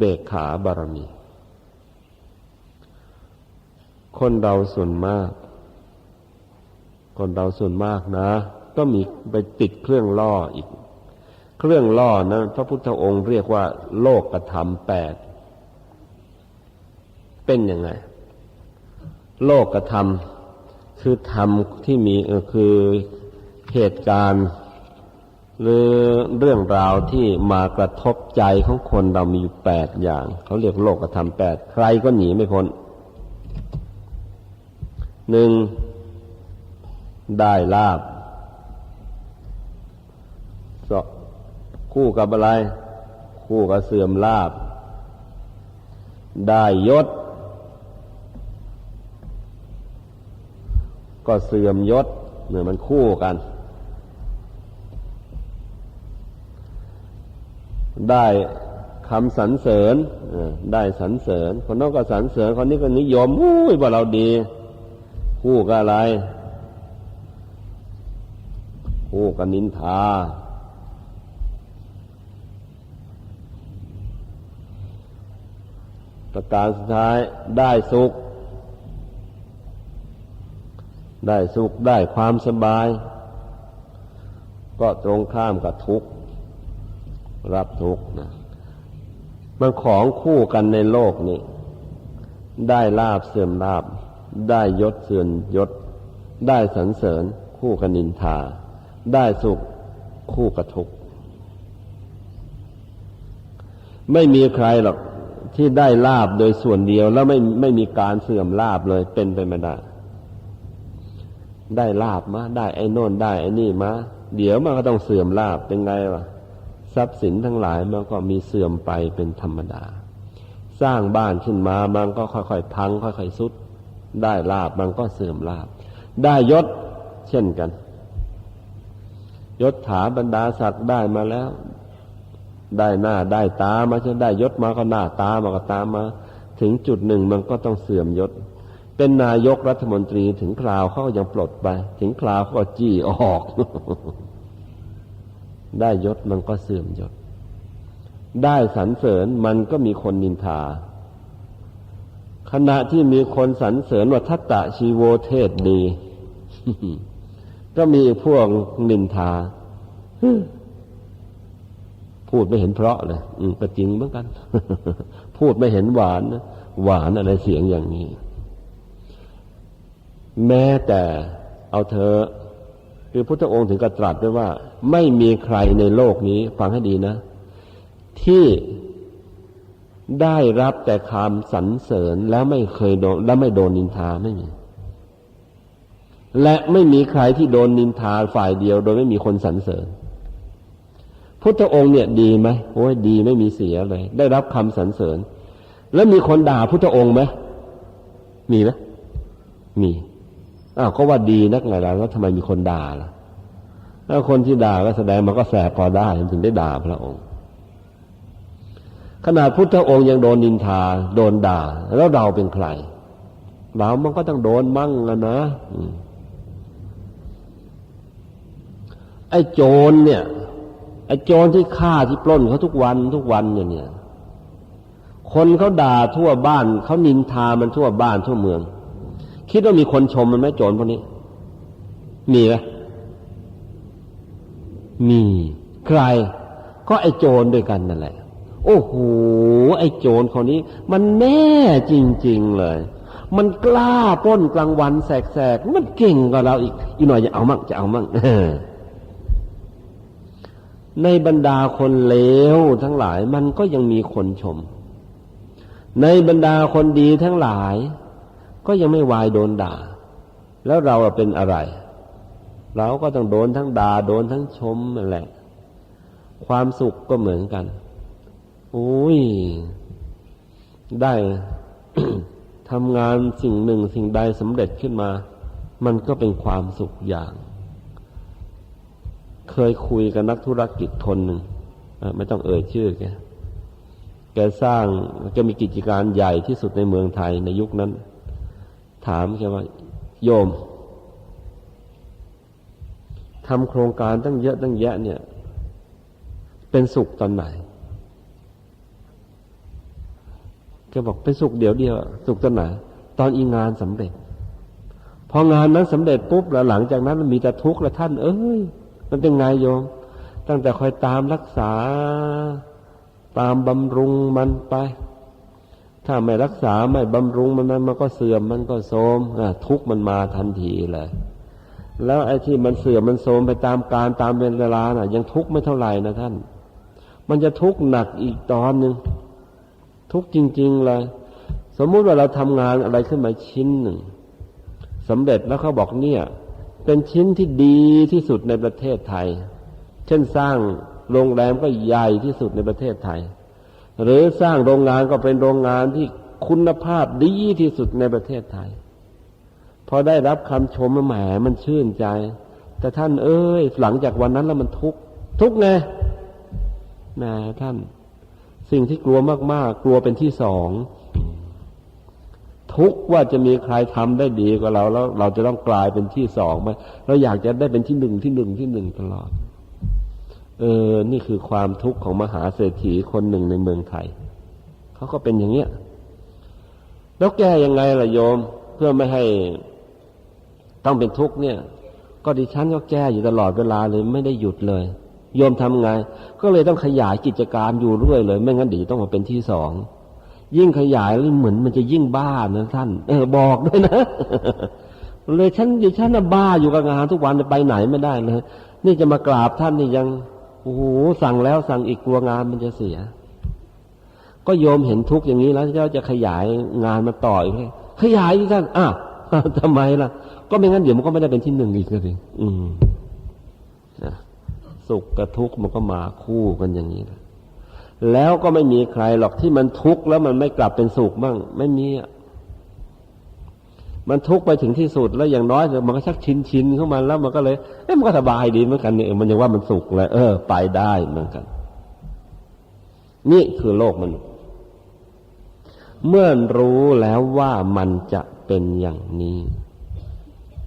เบกขาบารมี คนเราส่วนมาก คนเราส่วนมากนะ ก็มีไปติดเครื่องล่ออีก เครื่องล่อนะพระพุทธองค์เรียกว่า โลกธรรมแปด เป็นยังไง โลกธรรมคือธรรมที่มีคือเหตุการณ์ หรือเรื่องราวที่มากระทบใจของคนเรามีอยู่แปดอย่าง เขาเรียกโลกธรรมแปดใครก็หนีไม่พ้นหนึ่งได้ลาบสองคู่กับอะไร คู่กับเสื่อมลาบ ได้ยศ ก็เสื่อมยศเนี่ยมันคู่กัน ได้คำสรรเสริญได้สรรเสริญ คนนั้นก็สรรเสริญคนนี้ก็นิยมอุ้ยว่าเราดี คู่กับอะไร คู่กับนินทา ประการสุดท้ายได้สุข ได้สุขได้ความสบาย ก็ตรงข้ามกับทุกข์ รับทุกข์นะมันของคู่กันในโลกนี้ ได้ลาบเสื่อมลาบ ได้ยศเสื่อมยศ ได้สรรเสริญ คู่กับนินทา ได้สุขคู่กับทุกข์ไม่มีใครหรอกที่ได้ลาบโดยส่วนเดียวแล้วไม่ไม่มีการเสื่อมลาบเลยเป็นไปไม่ได้ ได้ลาบมาได้ไอ้โน่นได้ไอ้นี่มาเดี๋ยวมันก็ต้องเสื่อมลาบเป็นไงวะ ทรัพย์สินทั้งหลายมันก็มีเสื่อมไปเป็นธรรมดา สร้างบ้านขึ้นมามันก็ค่อยๆพัง ค่อยๆสุด ได้ลาบมันก็เสื่อมลาบ ได้ยศเช่นกัน ยศถาบรรดาศักดิ์ได้มาแล้ว ได้หน้าได้ตามาจะได้ยศมาก็หน้าตามาก็ตามมา ถึงจุดหนึ่งมันก็ต้องเสื่อมยศ เป็นนายกรัฐมนตรีถึงคราวเขาก็ยังปลดไป ถึงคราวเขาก็จี้ออก ได้ยศมันก็เสื่อมยศ ได้สรรเสริญมันก็มีคนนินทา ขณะที่มีคนสรรเสริญว่าทัตตะชีโวเทศดี ก็มีพวกนินทา พูดไม่เห็นเพราะเลยอืก็จริงเหมือนกัน พูดไม่เห็นหวานนะหวานอะไรเสียงอย่างนี้ แม้แต่เอาเธอ คือพุทธองค์ถึงกระตรัสไว้ว่า ไม่มีใครในโลกนี้ ฟังให้ดีนะ ที่ได้รับแต่คำสรรเสริญแล้วไม่เคยโดนและไม่โดนนินทาไม่มี และไม่มีใครที่โดนนินทาฝ่ายเดียว โดยไม่มีคนสรรเสริญ พุทธองค์เนี่ยดีไหมโอ้ยดีไม่มีเสียเลย ได้รับคำสรรเสริญ แล้วมีคนด่าพุทธองค์ไหมมีไหมมี อ้าวก็ว่าดีนักไงล่ะแล้วทำไมมีคนด่าล่ะแล้วคนที่ด่าก็แสดงมันก็แสบพอได้ถึงได้ด่าพระองค์ ขนาดพุทธองค์ยังโดนนินทา โดนด่า แล้วเราเป็นใครเรามันก็ต้องโดนมั่งอะนะไอ้โจรเนี่ยไอ้โจรที่ฆ่าที่ปล้นเขาทุกวันทุกวันอย่างเนี้ยคนเขาด่าทั่วบ้านเขานินทามันทั่วบ้านทั่วเมือง คิดว่ามีคนชมมันไหมโจรพวกนี้ มีไหมมีใคร ก็ไอ้โจรด้วยกันนั่นแหละ โอ้โหไอ้โจรคนนี้ มันแน่จริง ๆ เลย มันกล้าป้นกลางวันแสกๆมันเก่งกว่าเราอีก อีกหน่อยจะเอามั่งจะเอามั่งในบรรดาคนเลวทั้งหลาย มันก็ยังมีคนชม ในบรรดาคนดีทั้งหลาย ก็ยังไม่วายโดนด่า แล้วเราเป็นอะไร เราก็ต้องโดนทั้งด่าโดนทั้งชมนั่นแหละ ความสุขก็เหมือนกันโอ้ย ได้ทำงานสิ่งหนึ่งสิ่งใดสำเร็จขึ้นมา มันก็เป็นความสุขอย่าง เคยคุยกับนักธุรกิจคนหนึ่งไม่ต้องเอ่ยชื่อแกแกสร้างแกมีกิจการใหญ่ที่สุดในเมืองไทยในยุคนั้น ถามแกว่า โยมทำโครงการตั้งเยอะตั้งแยะเนี่ย เป็นสุขตอนไหนแกบอกเป็นสุขเดี๋ยวเดียว สุขตอนไหนตอนอีงานสำเร็จ พองานนั้นสำเร็จปุ๊บแล้วหลังจากนั้นมันมีแต่ทุกข์แล้วท่าน เอ้ย มันเป็นไงโยม ตั้งแต่คอยตามรักษา ตามบำรุงมันไป ถ้าไม่รักษาไม่บำรุงมันมันมันก็เสื่อมมันก็โทรมอะทุกมันมาทันทีเลยแล้วไอ้ที่มันเสื่อมมันโทรมไปตามการตามเวลาน่ะ ยังทุกไม่เท่าไหร่นะท่าน มันจะทุกหนักอีกตอนหนึ่งทุกจริง ๆ เลย สมมุติว่าเราทำงานอะไรขึ้นมาชิ้นหนึ่งสำเร็จแล้วเขาบอกเนี่ย เป็นชิ้นที่ดีที่สุดในประเทศไทย เช่นสร้างโรงแรมก็ใหญ่ที่สุดในประเทศไทย หรือสร้างโรงงานก็เป็นโรงงานที่คุณภาพดีที่สุดในประเทศไทย พอได้รับคำชมแหมมันชื่นใจ แต่ท่านเอ้ย หลังจากวันนั้นแล้วมันทุกข์ทุกข์ไงนะท่าน สิ่งที่กลัวมาก ๆ กลัวเป็นที่สองทุกข์ว่าจะมีใครทำได้ดีกว่าเราแล้ว เราจะต้องกลายเป็นที่สองไหมเราอยากจะได้เป็นที่หนึ่งที่หนึ่งที่หนึ่งตลอด เออ นี่คือความทุกข์ของมหาเศรษฐีคนหนึ่งในเมืองไทย เขาก็เป็นอย่างเนี้ย แล้วแก้ยังไงล่ะโยม เพื่อไม่ให้ต้องเป็นทุกข์เนี่ย ก็ดิฉันก็แก้อยู่ตลอดเวลาเลยไม่ได้หยุดเลย โยมทำไง ก็เลยต้องขยายกิจการอยู่เรื่อยเลย ไม่งั้นเดี๋ยวต้องมาเป็นที่สอง ยิ่งขยายแล้วเหมือนมันจะยิ่งบ้านะท่าน เออบอกด้วยนะเลยฉันดิฉันน่ะบ้าอยู่กับงานทุกวันไปไหนไม่ได้เลยนี่จะมากราบท่านนี่ยัง โอ้โหสั่งแล้วสั่งอีกกลัวงานมันจะเสีย ก็โยมเห็นทุกข์อย่างนี้แล้วเจ้าจะขยายงานมาต่ออีกเลยขยายที่ท่านอ้าวทำไมล่ะ ก็ไม่งั้นเดี๋ยวมันก็ไม่ได้เป็นที่หนึ่งอีกเลยอืมนะสุขกับทุกข์มันก็มาคู่กันอย่างนี้แล้วก็ไม่มีใครหรอกที่มันทุกข์แล้วมันไม่กลับเป็นสุขบ้างไม่มีอะ มันทุกข์ไปถึงที่สุดแล้วอย่างน้อยมันก็ชักชินชินเข้ามาแล้วมันก็เลยเอ๊ะมันก็สบายดีเหมือนกันเนี่ยมันยังว่ามันสุขเลยเออ ไปได้เหมือนกัน นี่คือโลกมัน เมื่อรู้แล้วว่ามันจะเป็นอย่างนี้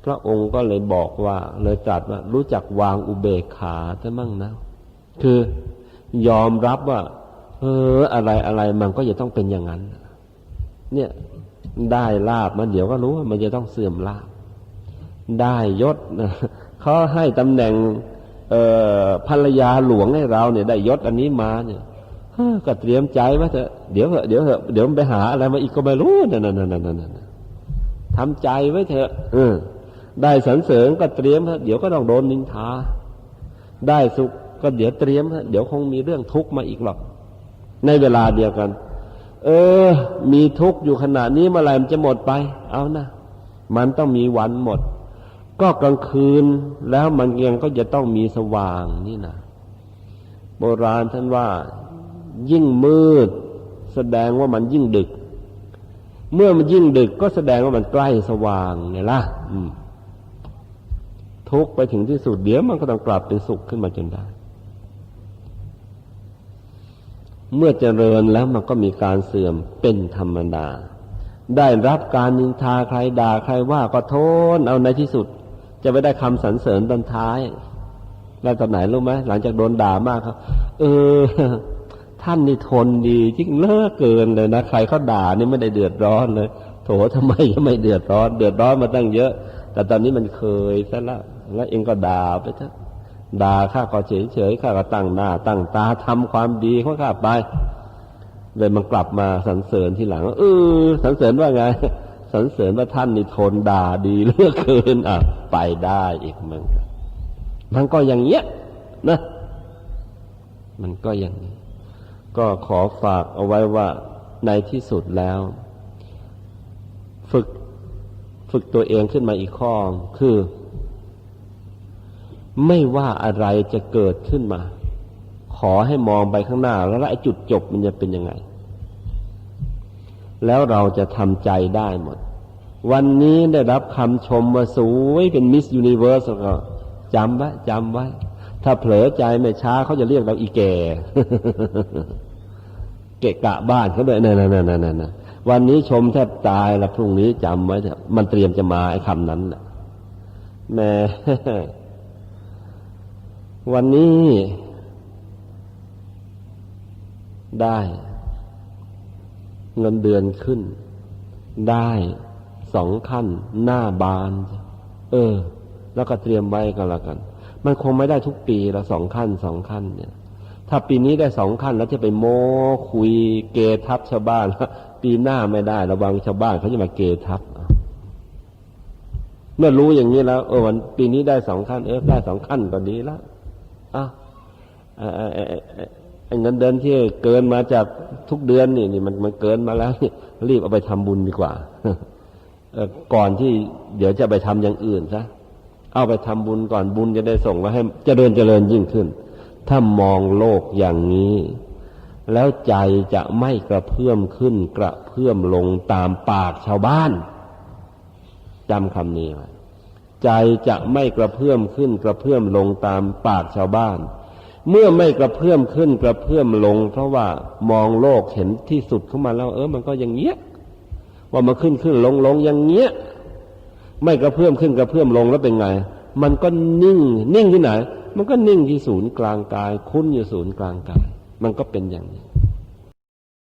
พระองค์ก็เลยบอกว่า เลยตรัสว่า รู้จักวางอุเบกขาซะมั่งนะ คือยอมรับว่า เออ อะไรอะไรมันก็จะต้องเป็นอย่างนั้น เนี่ย ได้ลาบมันเดี๋ยวก็รู้ว่ามันจะต้องเสื่อมลาบได้ยศเขาให้ตำแหน่งเอภรรยาหลวงให้เราเนี่ย ได้ยศอันนี้มาเนี่ยก็เตรียมใจไว้เถอะเดี๋ยวเหอะเดี๋ยวเหอะเดี๋ยวไปหาอะไรมาอีกก็ไม่รู้นั่นนั่นนั่นนั่นทำใจไว้เถอะเออได้สรรเสริญก็เตรียมเดี๋ยวก็ต้องโดนนินทา ได้สุขก็เดี๋ยวเตรียมเดี๋ยวคงมีเรื่องทุกข์มาอีกหรอก ในเวลาเดียวกัน เออ มีทุกข์อยู่ขณะนี้เมื่อไหร่มันจะหมดไป เอานะมันต้องมีวันหมด ก็กลางคืนแล้วมันยังก็จะต้องมีสว่างนี่นะโบราณท่านว่า ยิ่งมืด แสดงว่ามันยิ่งดึก เมื่อมันยิ่งดึกก็แสดงว่ามันใกล้สว่างไงล่ะทุกข์ไปถึงที่สุดเดี๋ยวมันก็ต้องกลับเป็นสุขขึ้นมาจนได้ เมื่อเจริญแล้วมันก็มีการเสื่อมเป็นธรรมดา ได้รับการนินทาใครด่าใครว่าก็โทษเอาในที่สุด จะไม่ได้คำสรรเสริญตอนท้าย แล้วตอนไหนรู้ไหมหลังจากโดนด่ามากครับ เออ ท่านนี่ทนดียิ่งเลิกเกินเลยนะใครเขาด่านี่ไม่ได้เดือดร้อนเลย โถทำไมยังไม่เดือดร้อน เดือดร้อนมาตั้งเยอะ แต่ตอนนี้มันเคยซะแล้วแล้วเองก็ด่าไปเถอะ ด่าข้าก็เฉยเฉยข้าก็ตั้งหน้า ตั้งตาทำความดีของข้าไป เลยมันกลับมาสรรเสริญทีหลังเออสรรเสริญว่าไงสรรเสริญว่าท่านนี่ทนด่าดีเลือกเกินอะ ไปได้อีกมันมันก็อย่างเงี้ยนะ มันก็อย่างนี้ ก็ขอฝากเอาไว้ว่าในที่สุดแล้ว ฝึก ฝึกตัวเองขึ้นมาอีกข้อคือ ไม่ว่าอะไรจะเกิดขึ้นมา ขอให้มองไปข้างหน้า แล้วไอ้จุดจบมันจะเป็นยังไง แล้วเราจะทำใจได้หมด วันนี้ได้รับคำชมว่าสวยเป็นมิสยูนิเวอร์สก็จำไว้จำไว้ ถ้าเผลอใจไม่ช้าเขาจะเรียกเราอีแก่เกะกะบ้านเขาด้วยนั่นนั่นนั่นนั่นวันนี้ชมแทบตายแล้วพรุ่งนี้จำไว้เถอะมันเตรียมจะมาไอ้คำนั้นแหละแม่ วันนี้ได้เงินเดือนขึ้น ได้สองขั้นหน้าบาน เออ แล้วก็เตรียมไว้ก็แล้วกัน มันคงไม่ได้ทุกปีละสองขั้นสองขั้นเนี่ย ถ้าปีนี้ได้สองขั้นแล้วจะไปโม้คุยเกทับชาวบ้านปีหน้าไม่ได้ระวังชาวบ้านเขาจะมาเกทับเอาเมื่อรู้อย่างนี้แล้วเออวันปีนี้ได้สองขั้นเออได้สองขั้นก็ดีแล้ว อะเออเออเออเงินเดือนที่เกินมาจากทุกเดือนนี่นี่มันมันเกินมาแล้วนี่รีบเอาไปทำบุญดีกว่าเออก่อนที่เดี๋ยวจะไปทำอย่างอื่นซะเอาไปทำบุญก่อนบุญจะได้ส่งมาให้เจริญเจริญยิ่งขึ้น ถ้ามองโลกอย่างนี้ แล้วใจจะไม่กระเพื่อมขึ้น กระเพื่อมลงตามปากชาวบ้านจำคำนี้ไว้ ใจจะไม่กระเพื่อมขึ้นกระเพื่อมลงตามปากชาวบ้าน เมื่อไม่กระเพื่อมขึ้นกระเพื่อมลง เพราะว่ามองโลกเห็นที่สุดเข้ามาแล้ว เออมันก็อย่างเงี้ยว่ามันขึ้นขึ้นลงลงอย่างเงี้ยไม่กระเพื่อมขึ้นกระเพื่อมลงแล้วเป็นไง มันก็นิ่ง นิ่งที่ไหน มันก็นิ่งที่ศูนย์กลางกาย คุ้นอยู่ศูนย์กลางกาย มันก็เป็นอย่างนี้